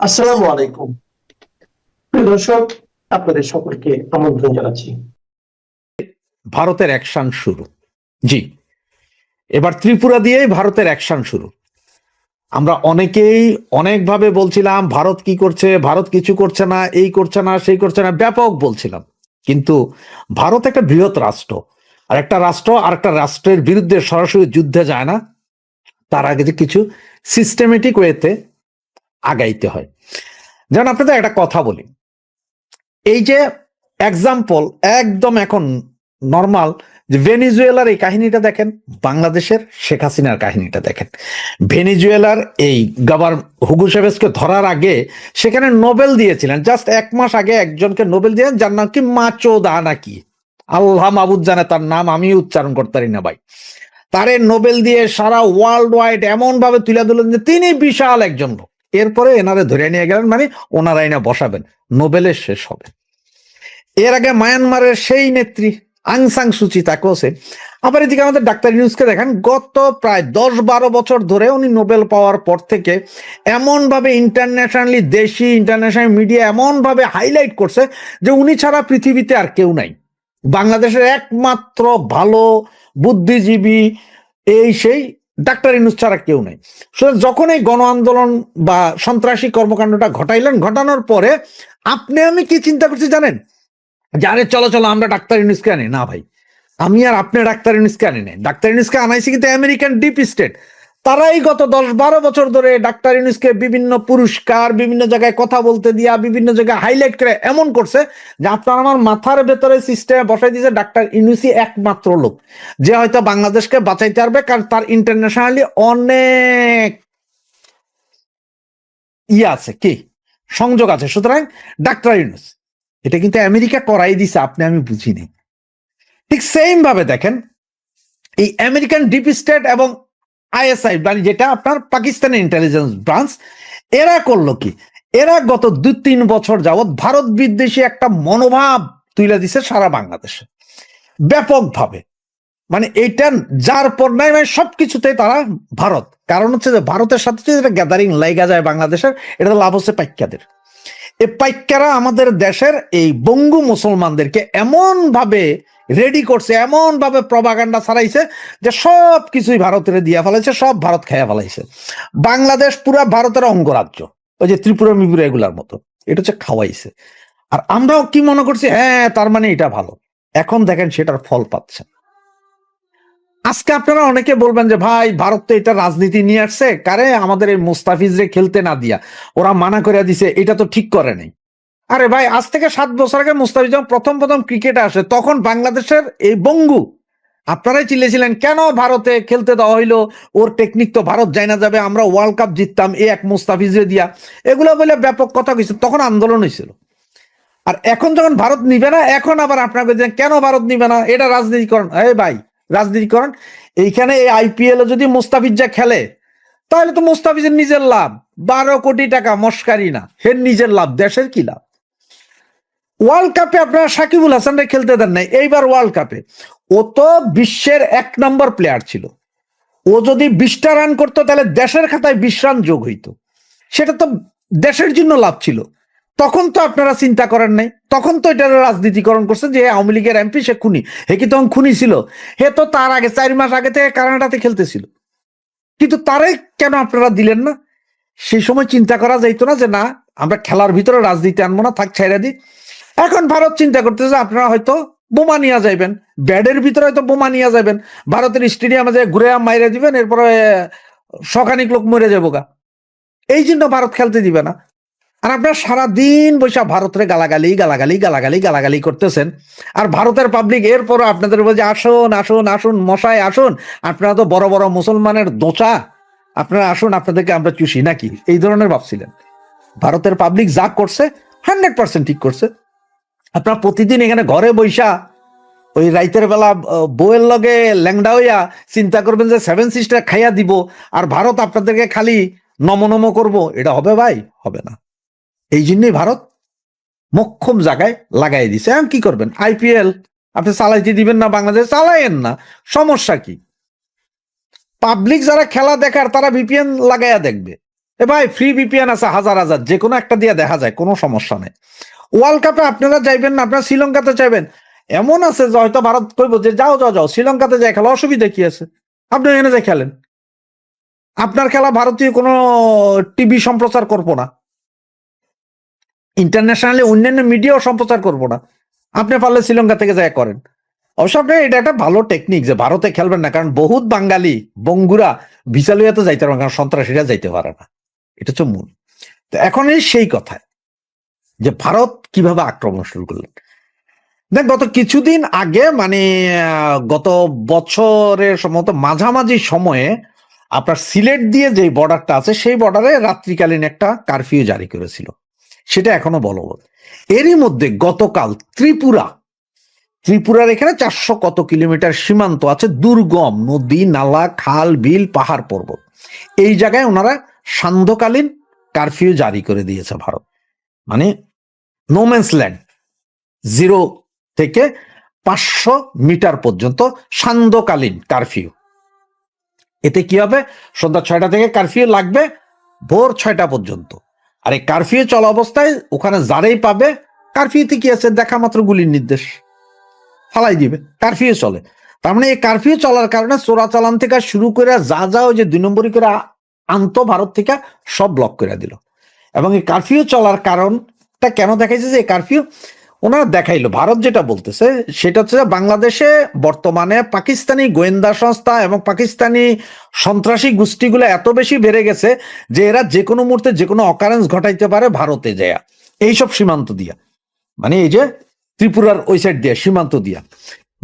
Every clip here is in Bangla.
আসসালামু আলাইকুম। প্রিয় দর্শক, আপনাদের সকলকে আমন্ত্রণ জানাচ্ছি। ভারতের অ্যাকশন শুরু। জি, এবার ত্রিপুরা দিয়েই ভারতের অ্যাকশন শুরু। আমরা অনেকেই অনেকভাবে বলছিলাম, ভারত কি করছে, ভারত কিছু করছে না, এই করছে না, সেই করছে না, ব্যাপক বলছিলাম। কিন্তু ভারত একটা বৃহৎ রাষ্ট্র, আর একটা রাষ্ট্র, আর একটা রাষ্ট্রের বিরুদ্ধে সরাসরি যুদ্ধে যায় না। তার আগে যে কিছু সিস্টেমেটিক ওয়েতে আগাইতে হয়। যেমন আপনাদের একটা কথা বলি। এই যে এক্সাম্পল একদম এখন নর্মাল যে ভেনিজুয়েলার এই কাহিনীটা দেখেন, বাংলাদেশের শেখ হাসিনার কাহিনীটা দেখেন। ভেনিজুয়েলার এই গভর্ন হুগু সেভেসকে ধরার আগে সেখানে নোবেল দিয়েছিলেন। জাস্ট এক মাস আগে একজনকে নোবেল দিয়েছেন, যার নাম কি? মাচো দা নাকি? আল্লাহ মাবুদ জানে তার নাম আমি উচ্চারণ করতে পারি না ভাই। তারে নোবেল দিয়ে সারা ওয়ার্ল্ড ওয়াইড এমন ভাবে তুলে দিলেন যে তিনি বিশাল একজন লোক। এরপরে এনারে ধরে নিয়ে গেলেন মানে ওনারাই না বসাবেন, নোবেলের শেষ হবে। এর আগে মায়ানমারের সেই নেত্রী আংসাং সুচি তাকেও সে আবার এদিকে আমাদের ডাক্তার নিউজকে দেখেন, গত প্রায় দশ বারো বছর ধরে উনি নোবেল পাওয়ার পর থেকে এমন ভাবে ইন্টারন্যাশনালি দেশি ইন্টারন্যাশনাল মিডিয়া এমন ভাবে হাইলাইট করছে যে উনি ছাড়া পৃথিবীতে আর কেউ নাই। বাংলাদেশের একমাত্র ভালো, বুদ্ধিজীবী, এই সেই ডাক্তার ইনুস ছাড়া কেউ নেই। যখন এই গণ আন্দোলন বা সন্ত্রাসী কর্মকাণ্ডটা ঘটাইলেন, ঘটানোর পরে আপনি, আমি কি চিন্তা করছি জানেন? যারে চলো চলো, আমরা ডাক্তার ইনুসকে আনি। না ভাই, আমি আর আপনি ডাক্তার ইনুসকে আনি নাই। ডাক্তার ইনুসকে আনাইছি কিন্তু আমেরিকান ডিপ স্টেট। তারাই গত দশ বারো বছর ধরে ডাক্তার ইউনিসকে বিভিন্ন পুরস্কার, বিভিন্ন জায়গায় কথা বলতে দিয়া, বিভিন্ন জায়গায় হাইলাইট করে এমন করছে যে আপনার আমার মাথার ভেতরে সিস্টেমে বসাই দিয়েছে ডাক্তার ইউনিসি একমাত্র লোক। যে হয়তো বাংলাদেশকে বাঁচাইতে পারবে কারণ তার ইন্টারন্যাশনালি অনেক ইয়ে আছে। কি? সংযোগ আছে। সুতরাং ডাক্তার ইউনুস, এটা কিন্তু আমেরিকা করাই দিছে, আপনি আমি বুঝিনি। ঠিক সেম ভাবে দেখেন, এই আমেরিকান ডিপ স্টেট এবং আইএসআই মানে যেটা আপনার পাকিস্তানের ইন্টেলিজেন্স ব্রাঞ্চ এরা করল কি? এরা গত দুই তিন বছর যাবৎ ভারত বিদ্বেষী একটা মনোভাব তুলে দিছে সারা বাংলাদেশে। ব্যাপকভাবে। মানে এইটা যার পর নাই মানে সবকিছুতে তারা ভারত। কারণ হচ্ছে যে ভারতের সাথে যদি গ্যাদারিং লাইগা যায় বাংলাদেশের এটা লাভ হচ্ছে পাইক্যাদের এই পাইক্যারা আমাদের দেশের এই বঙ্গু মুসলমানদেরকে এমন ভাবে রেডি করছে এমন ভাবে প্রবাগান্ডা ছাড়াইছে যে সব কিছুই ভারতের দিয়া ফেলাইছে, সব ভারত খেয়া ফেলাইছে। বাংলাদেশ পুরা ভারতের অঙ্গরাজ্য, ওই যে ত্রিপুরা মিপুরা এগুলার মতো। এটা হচ্ছে খাওয়াইছে। আর আমরাও কি মনে করছি হ্যাঁ তার মানে এটা ভালো। এখন দেখেন সেটার ফল পাচ্ছে। আজকে আপনারা অনেকে বলবেন যে, ভাই, ভারত তো এটা রাজনীতি নিয়ে আসছে, কারে আমাদের এই মুস্তাফিজরে খেলতে না দিয়া? ওরা মানা করে দিছে, এটা তো ঠিক করে নাই। আরে ভাই, আজ থেকে সাত বছর আগে মুস্তাফিজ যখন প্রথম প্রথম ক্রিকেটে আসে, তখন বাংলাদেশের এই বঙ্গু, আপনারাই চিল্লেছিলেন, কেন ভারতে খেলতে দেওয়া হইল? ওর টেকনিক তো ভারত যায় না যাবে, আমরা ওয়ার্ল্ড কাপ জিততাম, এ এক মুস্তাফিজে দিয়া। এগুলো বলে ব্যাপক কথা কইছে তখন আন্দোলন হয়েছিল আর এখন যখন ভারত নিবে না, এখন আবার আপনাকে কেন ভারত নিবে না? এটা রাজনীতিকরণ। এই ভাই, রাজনীতিকরণ। এইখানে এই আইপিএল যদি মুস্তাফিজা খেলে, তাহলে তো মুস্তাফিজের নিজের লাভ। বারো কোটি টাকা মস্কারি না, হের নিজের লাভ, দেশের কি লাভ? ওয়ার্ল্ড কাপে আপনারা সাকিবুল হাসানরা খেলতে দেন নাই। এইবার ওয়ার্ল্ড কাপে ও তো বিশ্বের এক নম্বর প্লেয়ার ছিল। ও যদি বিশটা রান করতো, তাহলে দেশের খাতায় বিশ রান যোগ হইতো। সেটা তো দেশের জন্য লাভ ছিল। তখন তো আপনারা চিন্তা করেন নাই। তখন তো এটা রাজনীতিকরণ করছে যে আওয়ামী লীগের এমপি সে খুনি। হে কি তখন খুনি ছিল? হে তো তার আগে চার মাস আগে থেকে কানাডাতে খেলতেছিল। কিন্তু তারাই কেন আপনারা দিলেন না? সেই সময় চিন্তা করা যাইতো না যে, না, আমরা খেলার ভিতরে রাজনীতি আনব না, থাক ছেড়ে দিই। এখন ভারত চিন্তা করতেছে, আপনারা হয়তো বোমা নিয়ে যাইবেন। ব্যাডের ভিতরে হয়তো বোমা নিয়ে যাবেন ভারতের স্টেডিয়ামে যে ঘুরে মাইরে দিবেন, এরপরে শখানিক লোক মরে যাব গা। এই জন্য ভারত খেলতে দিবে না। আর আপনারা সারাদিন বৈশা ভারতের গালাগালি গালাগালি গালাগালি গালাগালি করতেছেন। আর ভারতের পাবলিক এরপরও আপনাদের বলছে, আসুন আসুন আসুন, মশাই, আসুন। আপনারা তো বড় বড় মুসলমানের দোচা। আপনারা আসুন, আপনাদেরকে আমরা চুষি নাকি? এই ধরনের ভাবছিলেন। ভারতের পাবলিক যা করছে হান্ড্রেড পার্সেন্ট ঠিক করছে। আপনারা প্রতিদিন এখানে ঘরে বৈশা ওই রাইতের বেলা বউয়ের লগে ল্যাংডা হইয়া চিন্তা করবেন যে সেভেন সিস্টার খাইয়া দিব আর ভারত আপনাদেরকে খালি নম নম করব। এটা হবে ভাই? হবে না। এই জন্যই ভারত মক্ষম জায়গায় লাগাই দিছে। এখন কি করবেন? আইপিএল আপনি চালাইতে দিবেন না বাংলাদেশ? চালাইয়েন না। সমস্যা কি? পাবলিক যারা খেলা দেখার, তারা ভিপিএন লাগাইয়া দেখবে। এ ভাই ফ্রি বিপিএন আছে হাজার হাজার। যে কোনো একটা দিয়ে দেখা যায়, কোনো সমস্যা নেই। ওয়ার্ল্ড কাপে আপনারা যাইবেন না আপনারা শ্রীলঙ্কাতে চাইবেন এমন আছে যে হয়তো ভারত কইব যে যাও যাও যাও শ্রীলঙ্কাতে যাই খেলা অসুবিধা কি আছে? আপনি এখানে যাই খেলেন। আপনার খেলা ভারতীয় কোনো টিভি সম্প্রচার করব না। ইন্টারন্যাশনালি অন্যান্য মিডিয়াও সম্প্রচার করব না। আপনি পারলে শ্রীলঙ্কা থেকে যায় করেন। অবশ্য আপনি এটা একটা ভালো টেকনিক যে ভারতে খেলবেন না কারণ বহুত বাঙালি বঙ্গুরা ভিসা লইয়া তো যাইতে পারে না, কারণ সন্ত্রাসীরা যাইতে পারে না। এটা হচ্ছে মূল। তো এখন এই সেই কথা যে ভারত কীভাবে আক্রমণ শুরু করলেন। দেখ, গত কিছুদিন আগে মানে গত বছরের সম্ভবত মাঝামাঝি সময়ে আপনার সিলেট দিয়ে যে বর্ডারটা আছে, সেই বর্ডারে রাত্রিকালীন একটা কারফিউ জারি করেছিল। সেটা এখনও বলবৎ। এরই মধ্যে গতকাল ত্রিপুরা, ত্রিপুরার এখানে চারশো কত কিলোমিটার সীমান্ত আছে, দুর্গম নদী, নালা, খাল, বিল, পাহাড় পর্বত। এই জায়গায় ওনারা সান্ধ্যকালীন কারফিউ জারি করে দিয়েছে ভারত। মানে নোম্যান্স ল্যান্ড জিরো থেকে পাঁচশো মিটার পর্যন্ত সান্ধ্যকালীন কারফিউ এতে কি হবে? সন্ধ্যা ছয়টা থেকে কারফিউ লাগবে, ভোর ছয়টা পর্যন্ত। আর এই কারফিউ চলা অবস্থায় ওখানে যারাই পাবে কারফিউতে কি আছে? দেখা মাত্র গুলির নির্দেশ। ফালাই দিবে। কারফিউ চলে। তার মানে এই কারফিউ চলার কারণে চোরাচালান থেকে শুরু করে যা যা ওই যে দুই নম্বরই করে আন্ত ভারত থেকে সব ব্লক করে দিল। এবং এই কারফিউ চলার কারণটা কেন দেখাইছে যে কারফিউ ওনারা দেখাইলো। ভারত যেটা বলতেছে, সেটা হচ্ছে বাংলাদেশে বর্তমানে পাকিস্তানি গোয়েন্দা সংস্থা এবং পাকিস্তানি সন্ত্রাসী গোষ্ঠীগুলো এত বেশি বেড়ে গেছে যে এরা যে কোনো মুহূর্তে যে কোনো অকারেন্স ঘটাইতে পারে ভারতে যায়। এইসব সীমান্ত দিয়া। মানে এই যে ত্রিপুরার ওই সাইড দিয়া, সীমান্ত দিয়া।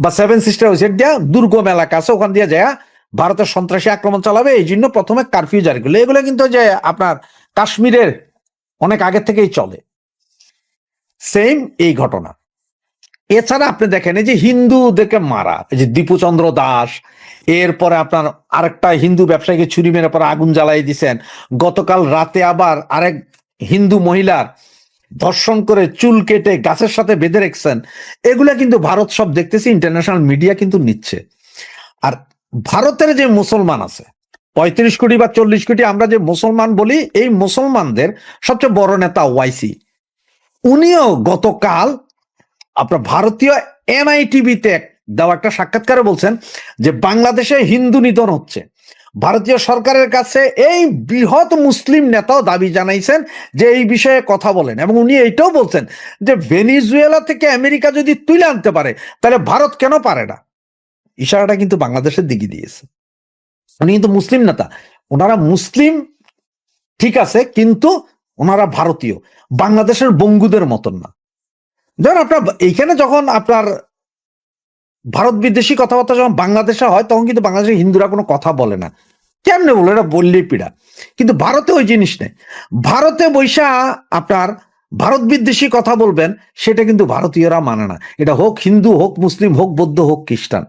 বা সেভেন সিস্টার ওই সাইড দিয়া, দুর্গম এলাকা আছে, ওখান দিয়ে যায় ভারতের সন্ত্রাসী আক্রমণ চালাবে। এই জন্য প্রথমে কারফিউ জারি করল। এগুলো কিন্তু যে আপনার কাশ্মীরের অনেক আগে থেকেই চলে। সেম এই ঘটনা। এছাড়া আপনি দেখেন এই যে হিন্দুদেরকে মারা, এই যে দীপুচন্দ্র দাস, এরপরে আপনার আরেকটা হিন্দু ব্যবসায়ীকে ছুরি মেরে পরে আগুন জ্বালাই দিছেন, গতকাল রাতে আবার আরেক হিন্দু মহিলার ধর্ষণ করে চুল কেটে গাছের সাথে বেঁধে রেখেছেন, এগুলা কিন্তু ভারত সব দেখতেছি ইন্টারন্যাশনাল মিডিয়া কিন্তু নিচ্ছে। আর ভারতের যে মুসলমান আছে, পঁয়ত্রিশ কোটি বা চল্লিশ কোটি আমরা যে মুসলমান বলি, এই মুসলমানদের সবচেয়ে বড় নেতা ওয়াইসি। উনিও গতকাল আপনার ভারতীয় এনআইটিভিতে দেওয়া একটা সাক্ষাৎকারে বলছেন যে বাংলাদেশে হিন্দু নিধন হচ্ছে। ভারতীয় সরকারের কাছে এই বৃহৎ মুসলিম নেতাও দাবি জানাইছেন যে এই বিষয়ে কথা বলেন এবং উনি এইটাও বলছেন যে ভেনিজুয়েলা থেকে আমেরিকা যদি তুলে আনতে পারে, তাহলে ভারত কেন পারে না? ইশারাটা কিন্তু বাংলাদেশের দিকে দিয়েছে। উনি কিন্তু মুসলিম নেতা। ওনারা মুসলিম, ঠিক আছে, কিন্তু ওনারা ভারতীয়। বাংলাদেশের বঙ্গুদের মতন না। ধরেন আপনার, এইখানে যখন আপনার ভারত বিদেশি কথাবার্তা যখন বাংলাদেশে হয়, তখন কিন্তু বাংলাদেশের হিন্দুরা কোনো কথা বলে না। কেমনে বলে এটা বললেই পীড়া। কিন্তু ভারতে ওই জিনিস নেই। ভারতে বৈশা আপনার ভারত বিদ্বেষী কথা বলবেন, সেটা কিন্তু ভারতীয়রা মানে না। এটা হোক হিন্দু, হোক মুসলিম, হোক বৌদ্ধ, হোক খ্রিস্টান,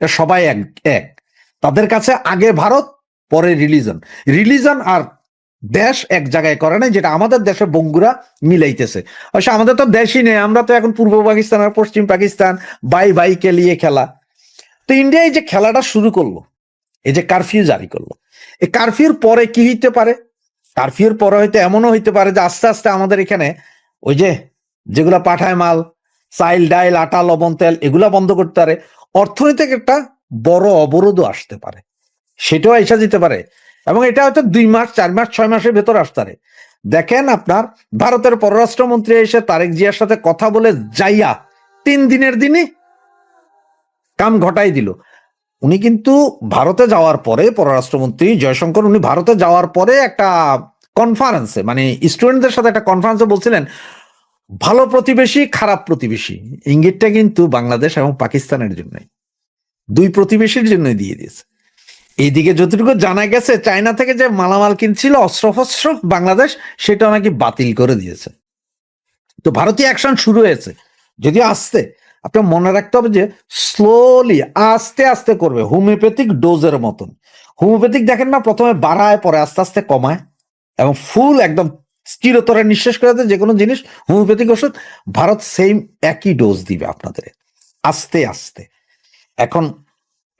এটা সবাই এক এক। তাদের কাছে আগে ভারত, পরে রিলিজন। রিলিজন আর দেশ এক জায়গায় করে না যেটা আমাদের দেশে বঙ্গুরা মিলাইতেছে। অবশ্য আমাদের তো দেশই নেই, আমরা তো এখন পূর্ব পাকিস্তান আর পশ্চিম পাকিস্তান, বাই বাই কে লিয়ে খেলা। তো ইন্ডিয়া এই যে খেলাটা শুরু করল, এই যে কারফিউ জারি করল, এই কারফিউর পরে কি হইতে পারে? কারফিউর পরে হয়তো এমনও হইতে পারে যে আস্তে আস্তে আমাদের এখানে ওই যে যেগুলা পাঠায় মাল, চাইল, ডাইল, আটা, লবণ, তেল, এগুলা বন্ধ করতে পারে। অর্থনৈতিক একটা বড় অবরোধও আসতে পারে। সেটাও এসে যেতে পারে। এবং এটা হয়তো দুই মাস, চার মাস, ছয় মাসের ভেতর আসতে পারে। দেখেন আপনার, ভারতের পররাষ্ট্রমন্ত্রী এসে তারেক জিয়ার সাথে কথা বলে যাইয়া তিন দিনের দিনই কাম ঘটাই দিল। উনি কিন্তু ভারতে যাওয়ার পরে পররাষ্ট্রমন্ত্রী জয়শঙ্কর, উনি ভারতে যাওয়ার পরে একটা কনফারেন্সে মানে স্টুডেন্টদের সাথে একটা কনফারেন্সে বলছিলেন, ভালো প্রতিবেশী, খারাপ প্রতিবেশী। ইঙ্গিতটা কিন্তু বাংলাদেশ এবং পাকিস্তানের জন্যই। দুই প্রতিবেশীর জন্য দিয়ে দিয়েছে। এইদিকে যতটুকু জানা গেছে, চায়না থেকে যে মালামাল কিনছিল, অস্ত্রফস্ত্র বাংলাদেশ সেটা নাকি বাতিল করে দিয়েছে। তো ভারতীয় অ্যাকশন শুরু হয়েছে। যদিও আস্তে, আপনার মনে রাখতে হবে যে স্লোলি আস্তে আস্তে করবে, হোমিওপ্যাথিক ডোজের মতন। হোমিওপ্যাথিক দেখেন না, প্রথমে বাড়ায়, পরে আস্তে আস্তে কমায়। এবং ফুল একদম চিরতরে নিঃশ্বাস করে যে কোনো জিনিস, হোমিওপ্যাথিক ওষুধ, ভারত সেম একই ডোজ দিবে আপনাদের। আস্তে আস্তে। এখন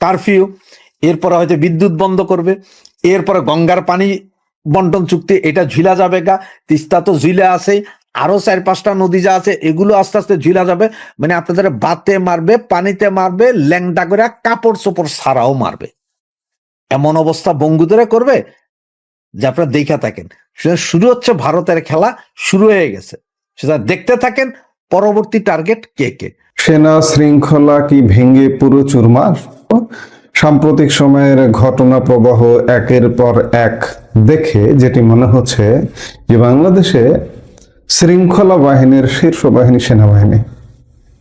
কারফিউ এরপরে হয়তো বিদ্যুৎ বন্ধ করবে, এরপরে গঙ্গার পানি বন্টন চুক্তি, এটা ঝিলা যাবে গা, তিস্তা তো ঝিলে আছে, আরও চার পাঁচটা নদী যা আছে, এগুলো আস্তে আস্তে ঝিলা যাবে মানে আপনাদের বাতে মারবে, পানিতে মারবে, ল্যাংটা করে কাপড় চোপড় ছাড়াও মারবে। এমন অবস্থা বঙ্গুদের করবে, যে আপনারা দেখা থাকেন। শুরু হচ্ছে ভারতের খেলা, শুরু হয়ে গেছে। সেটা দেখতে থাকেন পরবর্তী টার্গেট কে কে। সেনা শৃঙ্খলা কি ভেঙে পুরো চুরমার? সাম্প্রতিক সময়ের ঘটনা প্রবাহ একের পর এক দেখে যেটি মনে হচ্ছে যে বাংলাদেশে শৃঙ্খলা বাহিনীর শীর্ষ বাহিনী সেনাবাহিনী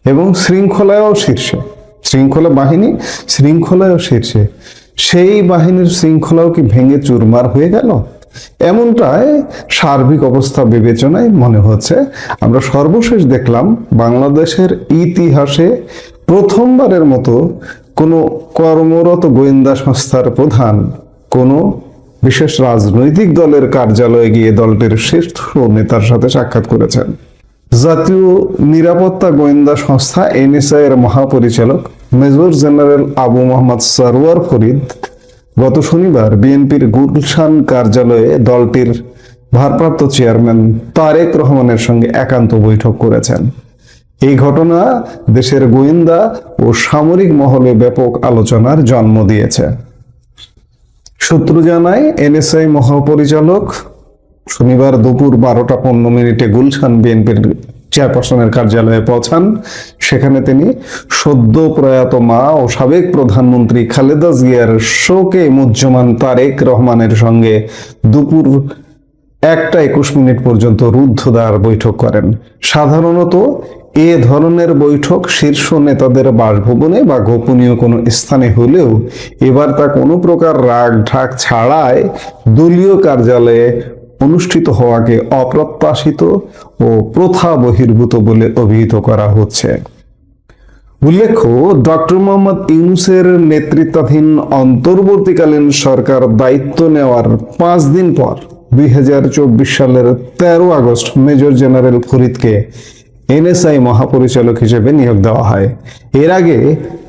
এবং শৃঙ্খলায়ও শীর্ষে, শৃঙ্খলা বাহিনী শৃঙ্খলায়ও শীর্ষে। সেই বাহিনীর শৃঙ্খলাও কি ভেঙে চুরমার হয়ে গেল? এমনটাই সার্বিক অবস্থা বিবেচনায় মনে হচ্ছে। আমরা সর্বশেষ দেখলাম বাংলাদেশের ইতিহাসে প্রথমবারের মতো কোনো কর্মরত গোয়েন্দা সংস্থার প্রধান, কোনো বিশেষ রাজনৈতিক দলের কার্যালয়ে গিয়ে দলটির শীর্ষ নেতার সাথে সাক্ষাৎ করেছেন। জাতীয় নিরাপত্তা গোয়েন্দা সংস্থা এনএসআই এর মহাপরিচালক মেজর জেনারেল আবু মোহাম্মদ সরওয়ার ফরিদ গত শনিবার বিএনপির গুলশান কার্যালয়ে দলটির ভারপ্রাপ্ত চেয়ারম্যান তারেক রহমানের সঙ্গে একান্ত বৈঠক করেছেন। এই ঘটনা দেশের গোয়েন্দা ও সামরিক মহলে ব্যাপক আলোচনার জন্ম দিয়েছে। সূত্র জানায়, এনএসআই মহাপরিচালক শনিবার দুপুর বারোটা পনেরো মিনিটে গুলশান বিএনপির চেয়ারপারসনের কার্যালয়ে পৌঁছান। সেখানে তিনি সদ্য প্রয়াত মা ও সাবেক প্রধানমন্ত্রী খালেদা জিয়ার শোকে মুজ্জমান তারেক রহমানের সঙ্গে দুপুর একটা একুশ মিনিট পর্যন্ত রুদ্ধদ্বার বৈঠক করেন। সাধারণত এ ধরনের বৈঠক শীর্ষ নেতাদের বাসভবনে বা গোপনীয় কোনো স্থানে হলেও এবার তা কোনো প্রকার রাগ ঢাক ছাড়াই দলীয় কার্যালয়ে অনুষ্ঠিত হওয়াকে অপ্রত্যাশিত ও প্রথা বহির্ভূত বলে অভিহিত করা হচ্ছে। উল্লেখ্য, ডক্টর মোহাম্মদ ইউনুসের নেতৃত্বাধীন অন্তর্বর্তীকালীন সরকার দায়িত্ব নেওয়ার পাঁচ দিন পর দুই হাজার চব্বিশ সালের তেরো আগস্ট মেজর জেনারেল ফরিদকে এনএসআই মহাপরিচালক হিসেবে নিয়োগ দেওয়া হয়। এর আগে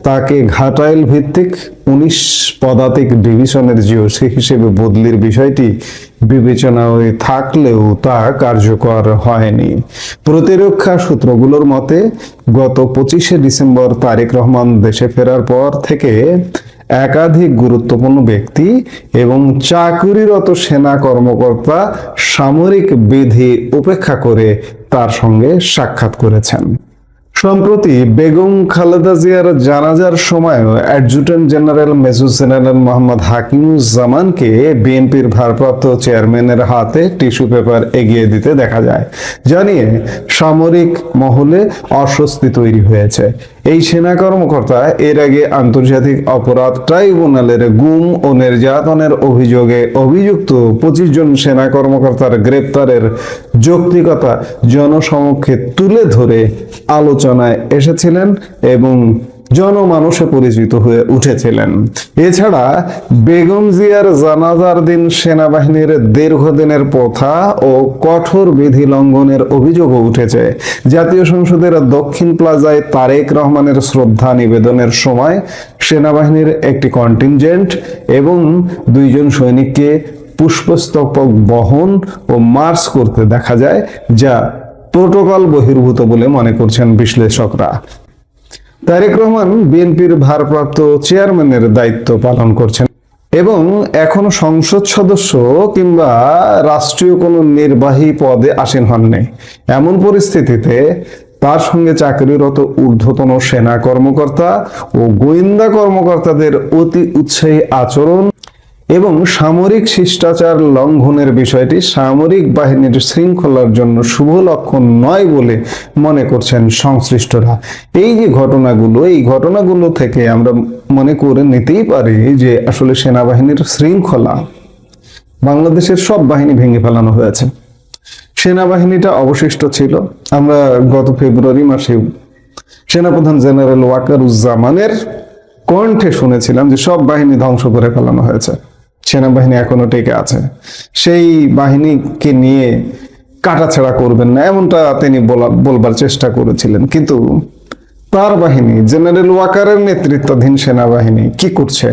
তাকে ঘাটাইল ভিত্তিক উনিশ পদাতিক ডিভিশনের জিওসি হিসেবে বদলির বিষয়টি বিবেচনায় থাকলেও তা কার্যকর হয়নি। প্রতিরক্ষা সূত্রগুলোর মতে, গত পঁচিশে ডিসেম্বর তারেক রহমান দেশে ফেরার পর থেকে একাধিক গুরুত্বপূর্ণ ব্যক্তি এবং চাকুরিরত সেনা কর্মকর্তা সামরিক বিধি উপেক্ষা করে তার সঙ্গে সাক্ষাৎ করেছেন। সম্প্রতি বেগম খালেদা জিয়ার জানাজার সময়ও adjutant general major general Mohammad হাকিমুজ্জামানকে বিএনপির ভারপ্রাপ্ত চেয়ারম্যানের হাতে টিস্যু পেপার এগিয়ে দিতে দেখা যায়, জানিয়ে সামরিক মহলে অস্বস্তি তৈরি হয়েছে। এই সেনা কর্মকর্তা এর আগে আন্তর্জাতিক অপরাধ ট্রাইব্যুনালের গুম ও নির্যাতনের অভিযোগে অভিযুক্ত পঁচিশ জন সেনা কর্মকর্তার গ্রেপ্তারের যৌক্তিকতা জনসমক্ষে তুলে ধরে আলোচনায় এসেছিলেন এবং জনমানুষে পরিচিত হয়ে উঠেছিলেন। এছাড়া বেগম জিয়ার জানাজার দিন সেনাবাহিনীর দীর্ঘদিনের প্রথা ও কঠোর বিধি লঙ্ঘনের অভিযোগও উঠেছে। জাতীয় সংসদের দক্ষিণ প্লাজায় তারেক রহমানের শ্রদ্ধা নিবেদনের সময় সেনাবাহিনীর একটি কন্টিনজেন্ট এবং দুইজন সৈনিককে পুষ্পস্তবক বহন ও মার্চ করতে দেখা যায়, যা প্রোটোকল বহির্ভূত বলে মনে করছেন বিশ্লেষকরা। তারেক রহমান বিএনপির ভারপ্রাপ্ত চেয়ারম্যানের দায়িত্ব পালন করছেন এবং এখনও সংসদ সদস্য কিংবা রাষ্ট্রীয় কোনো নির্বাহী পদে আসীন হননি। এমন পরিস্থিতিতে তার সঙ্গে চাকরিরত ঊর্ধ্বতন সেনা কর্মকর্তা ও গোয়েন্দা কর্মকর্তাদের অতি উৎসাহী আচরণ এবং সামরিক শিষ্টাচার লঙ্ঘনের বিষয়টি সামরিক বাহিনীর শৃঙ্খলার জন্য শুভ লক্ষণ নয় বলে মনে করছেন সংশ্লিষ্টরা। এই যে ঘটনাগুলো, এই ঘটনাগুলো থেকে আমরা মনে করে নিতেই পারি যে আসলে সেনাবাহিনীর শৃঙ্খলা বাংলাদেশের সব বাহিনী ভেঙে ফেলানো হয়েছে। সেনাবাহিনীটা অবশিষ্ট ছিল। আমরা গত ফেব্রুয়ারি মাসে সেনাপ্রধান জেনারেল ওয়াকারুজ্জামানের কণ্ঠে শুনেছিলাম যে সব বাহিনী ধ্বংস করে ফেলানো হয়েছে। সেনাবাহিনী এখনও টেকে আছে। সেই বাহিনীকে নিয়ে কাটাছেড়া করবেন না, এমনটা তিনি বলা বলবার চেষ্টা করেছিলেন। কিন্তু তার বাহিনী, জেনারেল ওয়াকারের নেতৃত্বাধীন সেনাবাহিনী কি করছে?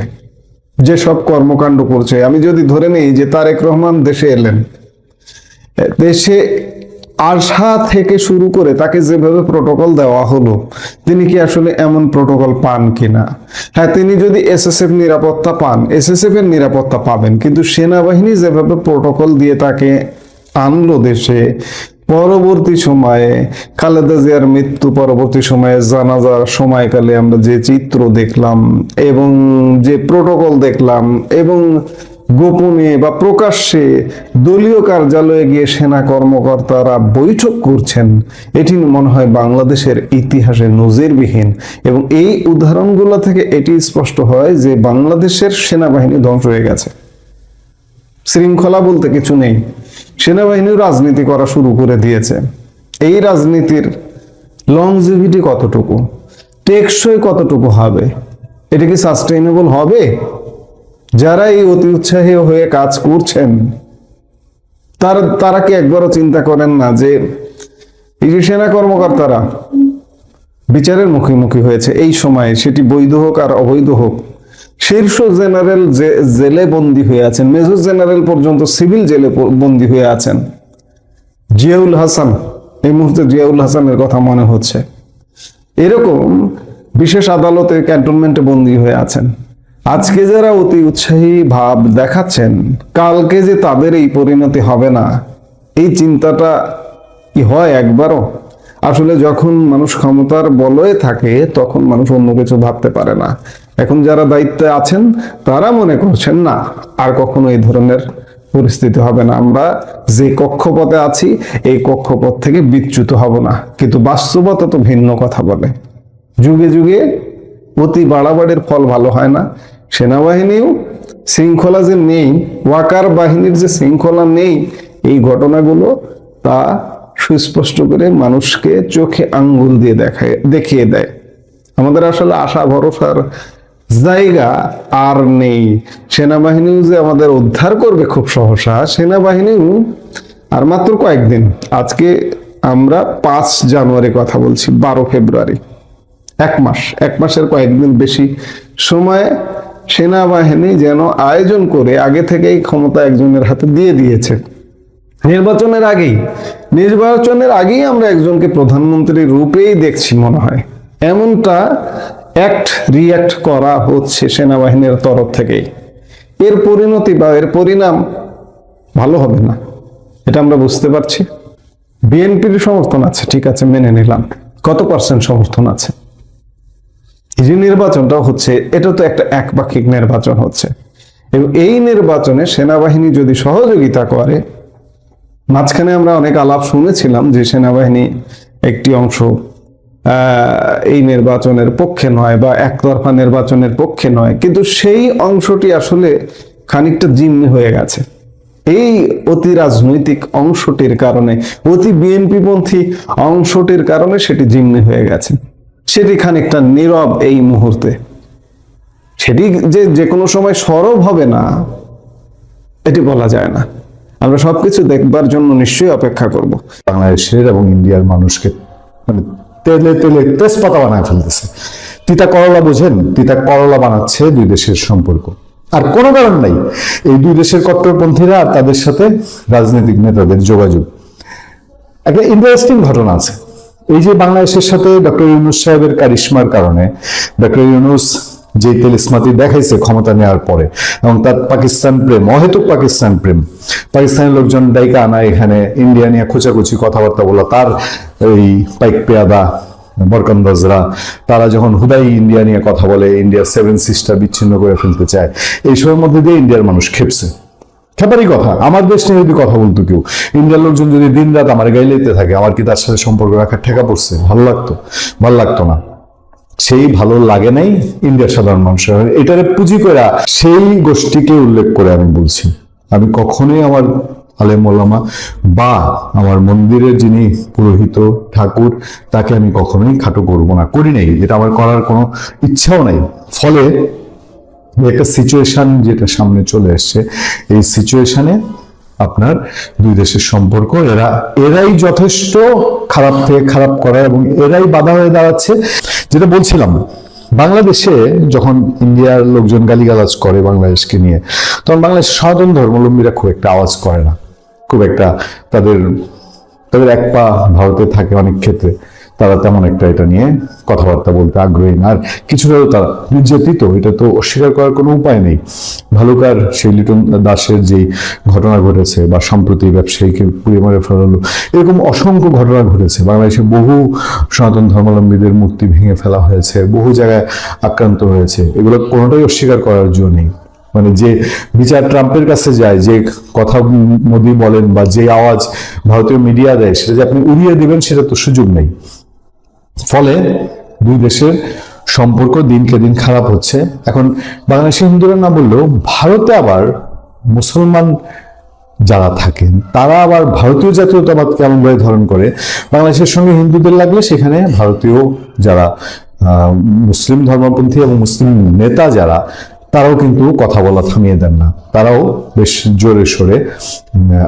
যে সব কর্মকাণ্ড করছে। আমি যদি ধরে নিই যে তারেক রহমান দেশে এলেন দেশে আসা থেকে শুরু করে তাকে যেভাবে প্রোটোকল দেওয়া হলো, তিনি কি আসলে এমন প্রোটোকল পান কিনা? হ্যাঁ তিনি যদি এসএসএফ নিরাপত্তা পান এসএসএফ এর নিরাপত্তা পাবেন, কিন্তু সেনাবাহিনী যেভাবে প্রোটোকল দিয়ে তাকে আনলো দেশে, পরবর্তী সময়ে খালেদা জিয়ার মৃত্যু, পরবর্তী সময়ে জানাজার সময়কালে আমরা যে চিত্র দেখলাম এবং যে প্রোটোকল দেখলাম এবং গোপনে বা প্রকাশ্যে দলীয় কার্যালয়ে গিয়ে সেনা কর্মকর্তারা বৈঠক করছেন। এটি মনে হয় বাংলাদেশের ইতিহাসে নজিরবিহীন এবং এই উদাহরণগুলো থেকে এটি স্পষ্ট হয় যে বাংলাদেশের সেনাবাহিনী ধ্বংস হয়ে গেছে। শৃঙ্খলা বলতে কিছু নেই। সেনাবাহিনীও রাজনীতি করা শুরু করে দিয়েছে। এই রাজনীতির লংজিভিটি কতটুকু? টেকসই কতটুকু হবে? এটা কি সাস্টেইনেবল হবে? যারা এই অতি উৎসাহী হয়ে কাজ করছেন, তারা তারা কি একবারও চিন্তা করেন না যে এই যে সেনা কর্মকর্তারা বিচারের মুখোমুখি হয়েছে এই সময়ে, সেটি বৈধ হোক আর অবৈধ হোক, শীর্ষ জেনারেল জেলে বন্দী হয়ে আছেন, মেজর জেনারেল পর্যন্ত সিভিল জেলে বন্দী হয়ে আছেন, জিয়াউল হাসান, এই মুহূর্তে জিয়াউল হাসানের কথা মনে হচ্ছে। এরকম বিশেষ আদালতে ক্যান্টনমেন্টে বন্দী হয়ে আছেন। আজকে যারা অতি উৎসাহী ভাব দেখাচ্ছেন, কালকে যে তাদের এই পরিণতি হবে না, এই চিন্তাটা কি হয় একবারও? আসলে যখন মানুষ ক্ষমতার বলয়ে থাকে, তখন মানুষ অন্য কিছু ভাবতে পারে না। এখন যারা দায়িত্বে আছেন, তারা মনে করছেন, না, আর কখনো এই ধরনের পরিস্থিতি হবে না। আমরা যে কক্ষপথে আছি, এই কক্ষপথ থেকে বিচ্যুত হব না। কিন্তু বাস্তবতা তো ভিন্ন কথা বলে। যুগে যুগে অতি বাড়াবাড়ির ফল ভালো হয় না। সেনাবাহিনীও শৃঙ্খলা যে নেই, ওয়াকার বাহিনীর যে শৃঙ্খলা নেই, এই ঘটনাগুলো তা সুস্পষ্ট করে মানুষকে চোখে আঙ্গুল দিয়ে দেখায়, দেখিয়ে দেয়। আমাদের আসলে আশা, ভরসার জায়গা আর নেই। সেনাবাহিনীও যে আমাদের উদ্ধার করবে খুব সহসা, সেনাবাহিনীও, আর মাত্র কয়েকদিন, আজকে আমরা পাঁচ জানুয়ারি কথা বলছি, বারো ফেব্রুয়ারি। এক মাস, এক মাসের কয়েকদিন বেশি সময় সেনাবাহিনী যেন আয়োজন করে আগে থেকেই ক্ষমতা একজনের হাতে দিয়ে দিয়েছে। নির্বাচনের আগেই নির্বাচনের আগেই আমরা একজনকে প্রধানমন্ত্রী রূপেই দেখছি মনে হয়। এমনটা অ্যাক্ট রিয়াক্ট করা হচ্ছে সেনাবাহিনীর তরফ থেকেই। এর পরিণতি বা এর পরিণাম ভালো হবে না, এটা আমরা বুঝতে পারছি। বিএনপির সমর্থন আছে, ঠিক আছে, মেনে নিলাম। কত পার্সেন্ট সমর্থন আছে? যে নির্বাচনটা হচ্ছে, এটা তো একটা একপাক্ষিক নির্বাচন হচ্ছে। এবং এই নির্বাচনে সেনাবাহিনী যদি সহযোগিতা করে, মাঝখানে আমরা অনেক আলাপ শুনেছিলাম যে সেনাবাহিনী একটি অংশ এই নির্বাচনের পক্ষে নয় বা একতরফা নির্বাচনের পক্ষে নয়, কিন্তু সেই অংশটি আসলে খানিকটা জিম্মি হয়ে গেছে। এই অতি রাজনৈতিক অংশটির কারণে, অতি বিএনপি পন্থী অংশটির কারণে সেটি জিম্মি হয়ে গেছে। সেটি খানিকটা নীরব এই মুহূর্তে। সেটি যে যে কোনো সময় সরব হবে না, এটি বলা যায় না। আমরা সবকিছু দেখবার জন্য নিশ্চয়ই অপেক্ষা করব। বাংলাদেশের এবং ইন্ডিয়ার মানুষকে মানে তেলে তেলে তেজপাতা বানায় ফেলতেছে। তিতা করলা বোঝেন? তিতা করলা বানাচ্ছে দুই দেশের সম্পর্ক। আর কোনো কারণ নাই। এই দুই দেশের কট্টরপন্থীরা আর তাদের সাথে রাজনৈতিক নেতাদের যোগাযোগ। একটা ইন্টারেস্টিং ঘটনা আছে। এই যে বাংলাদেশের সাথে ডক্টর ইউনুস সাহেবের কারিশ্মার কারণে ডক্টর ইউনুস যে তেলিসমাতি দেখাইছে ক্ষমতা নেওয়ার পরে, এবং তার পাকিস্তান প্রেম, অহেতুক পাকিস্তান প্রেম, পাকিস্তানের লোকজন ডাইকা আনা এখানে ইন্ডিয়া নিয়ে খোঁচাখুচি কথাবার্তা বলা, তার এই পাইক পেয়াদা বরকন্দাজরা তারা যখন হুদাই ইন্ডিয়া নিয়ে কথা বলে ইন্ডিয়া সেভেন সিস্টার বিচ্ছিন্ন করে ফেলতে চায় এইসবের মধ্যে দিয়ে ইন্ডিয়ার মানুষ খেপছে খেপারই কথা, আমার দেশ নিয়ে যদি কথা বলতো কেউ। ইন্ডিয়ার লোকজন যদি দিন রাত আমার গাইলেতে থাকে, আমার কি তার সাথে সম্পর্ক রাখার ঠেকা পড়ছে? ভালো লাগতো ভালো লাগতো না। সেই ভালো লাগে নাই ইন্ডিয়ার সাধারণ মানুষের এটারে পুঁজি করা সেই গোষ্ঠীকে উল্লেখ করে আমি বলছি। আমি কখনোই আমার আলেম ওলামা বা আমার মন্দিরের যিনি পুরোহিত ঠাকুর, তাকে আমি কখনোই খাটো করব না, করি নাই। এটা আমার করার কোনো ইচ্ছাও নাই। ফলে একটা সিচুয়েশন যেটা সামনে চলে এসছে, এই সিচুয়েশনে আপনার দুই দেশের সম্পর্ক, এরা, এরাই যথেষ্ট খারাপ থেকে খারাপ করা এবং এরাই বাধা হয়ে দাঁড়াচ্ছে। যেটা বলছিলাম, বাংলাদেশে যখন ইন্ডিয়ার লোকজন গালিগালাজ করে বাংলাদেশকে নিয়ে, তখন বাংলাদেশ সনাতন ধর্মাবলম্বীরা খুব একটা আওয়াজ করে না। খুব একটা তাদের তাদের এক পা ভারতে থাকে অনেক ক্ষেত্রে। তারা তেমন একটা এটা নিয়ে কথাবার্তা বলতে আগ্রহী না। আর কিছুটাও তারা নির্যাতিত, এটা তো অস্বীকার করার কোনো উপায় নেই। ভালুকার সেই লিটন দাসের যে ঘটনা ঘটেছে বা সম্প্রতি ব্যবসায়ীকে পুড়িয়ে মারে ফেলালো এরকম অসংখ্য ঘটনা ঘটেছে। বাংলাদেশে বহু সনাতন ধর্মাবলম্বীদের মূর্তি ভেঙে ফেলা হয়েছে, বহু জায়গায় আক্রান্ত হয়েছে। এগুলো কোনোটাই অস্বীকার করার জন্য মানে যে বিচার ট্রাম্পের কাছে যায়, যে কথা মোদি বলেন বা যে আওয়াজ ভারতীয় মিডিয়া দেয়, সেটা যে আপনি উড়িয়ে দিবেন, সেটা তো সুযোগ নেই। ফলে দুই দেশের সম্পর্ক দিনকে দিন খারাপ হচ্ছে। এখন বাংলাদেশের হিন্দুরা না বললেও ভারতে আবার মুসলমান যারা থাকেন, তারা আবার ভারতীয় জাতীয়তাবাদ কেমনভাবে ধারণ করে? বাংলাদেশের সঙ্গে হিন্দুদের লাগলে সেখানে ভারতীয় যারা মুসলিম ধর্মপন্থী এবং মুসলিম নেতা যারা তারাও কিন্তু কথা বলা থামিয়ে দেন না। তারাও বেশ জোরে সোরে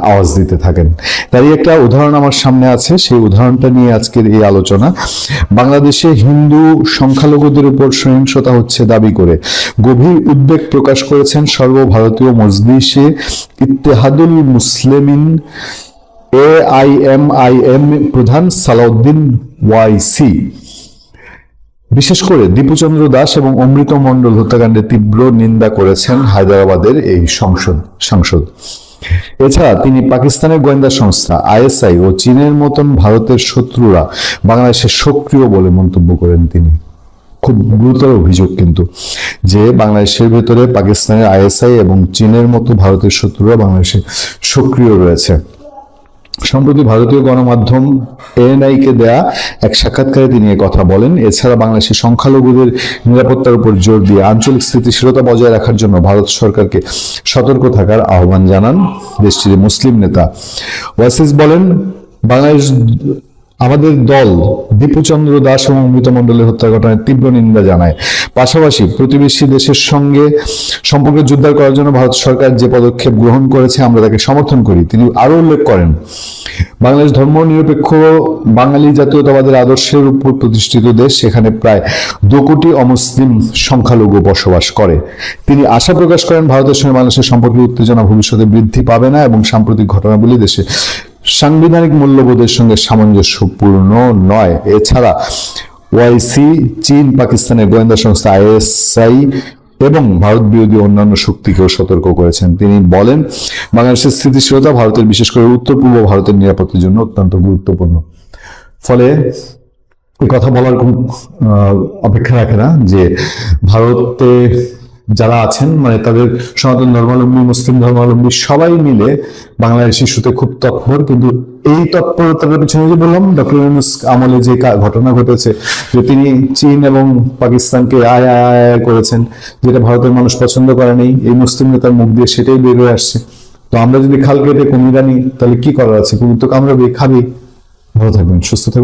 আওয়াজ দিতে থাকেন। তারই একটা উদাহরণ আমার সামনে আছে। সেই উদাহরণটা নিয়ে আজকের এই আলোচনা। বাংলাদেশে হিন্দু সংখ্যালঘুদের উপর সহিংসতা হচ্ছে দাবি করে। গভীর উদ্বেগ প্রকাশ করেছেন সর্বভারতীয় Majlise Ittehadul Muslimeen A I M I M প্রধান সালাউদ্দিন ওয়াইসি। বিশেষ করে দীপুচন্দ্র দাস এবং অমৃত মণ্ডল হত্যাকাণ্ডের তীব্র নিন্দা করেছেন হায়দ্রাবাদের এই সংসদ, সাংসদ। এছাড়া তিনি পাকিস্তানের গোয়েন্দা সংস্থা, আইএসআই ও চীনের মতন ভারতের শত্রুরা বাংলাদেশে সক্রিয় বলে মন্তব্য করেন তিনি। খুব গুরুতর অভিযোগ কিন্তু যে বাংলাদেশের ভেতরে পাকিস্তানের আইএসআই এবং চীনের মতো ভারতের শত্রুরা বাংলাদেশে সক্রিয় রয়েছে। সম্প্রতি ভারতীয় গণমাধ্যম এএনআই কে দেয়া এক সাক্ষাৎকারে তিনি কথা বলেন। এছাড়া বাংলাদেশের সংখ্যালঘুদের নিরাপত্তার উপর জোর দিয়ে আঞ্চলিক স্থিতিশীলতা বজায় রাখার জন্য ভারত সরকারকে সতর্ক থাকার আহ্বান জানান দেশটির মুসলিম নেতা। ওয়াসিস বলেন, বাংলাদেশ আমাদের দল দীপুচন্দ্র দাস এবং অমৃত মণ্ডলের হত্যা ঘটনায় তীব্র নিন্দা জানায়। পাশাপাশি প্রতিবেশী দেশের সঙ্গে সম্পর্ক জোরদার করার জন্য ভারত সরকার যে পদক্ষেপ গ্রহণ করেছে, আমরা তাকে সমর্থন করি। তিনি আরও উল্লেখ করেন, বাংলাদেশ ধর্ম নিরপেক্ষ বাঙালি জাতীয়তাবাদের আদর্শের উপর প্রতিষ্ঠিত দেশ, সেখানে প্রায় দু কোটি অমুসলিম সংখ্যালঘু বসবাস করে। তিনি আশা প্রকাশ করেন, ভারতের সঙ্গে বাংলাদেশের সম্পর্কে উত্তেজনা ভবিষ্যতে বৃদ্ধি পাবে না এবং সাম্প্রতিক ঘটনাবলী দেশে সাংবিধানিক মূল্যবোধের সঙ্গে সামঞ্জস্যপূর্ণ নয়। এছাড়া ওয়াইসি, চীন, পাকিস্তানের গোয়েন্দা সংস্থা আইএসআই এবং ভারত বিরোধী অন্যান্য শক্তিকেও সতর্ক করেছেন। তিনি বলেন, বাংলাদেশের স্থিতিশীলতা ভারতের বিশেষ করে উত্তর পূর্ব ভারতের নিরাপত্তার জন্য অত্যন্ত গুরুত্বপূর্ণ। ফলে কথা বলার কোনো অপেক্ষা রাখে না যে ভারতে যারা আছেন মানে তাদের সনাতন ধর্মাবলম্বী, মুসলিম ধর্মাবলম্বী সবাই মিলে বাংলাদেশ ইস্যুতে খুব তৎপর। কিন্তু এই তৎপরতার পেছনে যে বললাম, ডক্টর ইউনুস আমলে যে ঘটনা ঘটেছে, যে তিনি চীন এবং পাকিস্তানকে আয় আয় আয় করেছেন, যেটা ভারতের মানুষ পছন্দ করে নেই, এই মুসলিম নেতার মুখ দিয়ে সেটাই বের হয়ে আসছে। তো আমরা যদি খাল কেটে কুমিরা নিই তাহলে কি করার আছে? কুমির তো কামড়াবে খাবি ভালো থাকবেন, সুস্থ থাকবেন।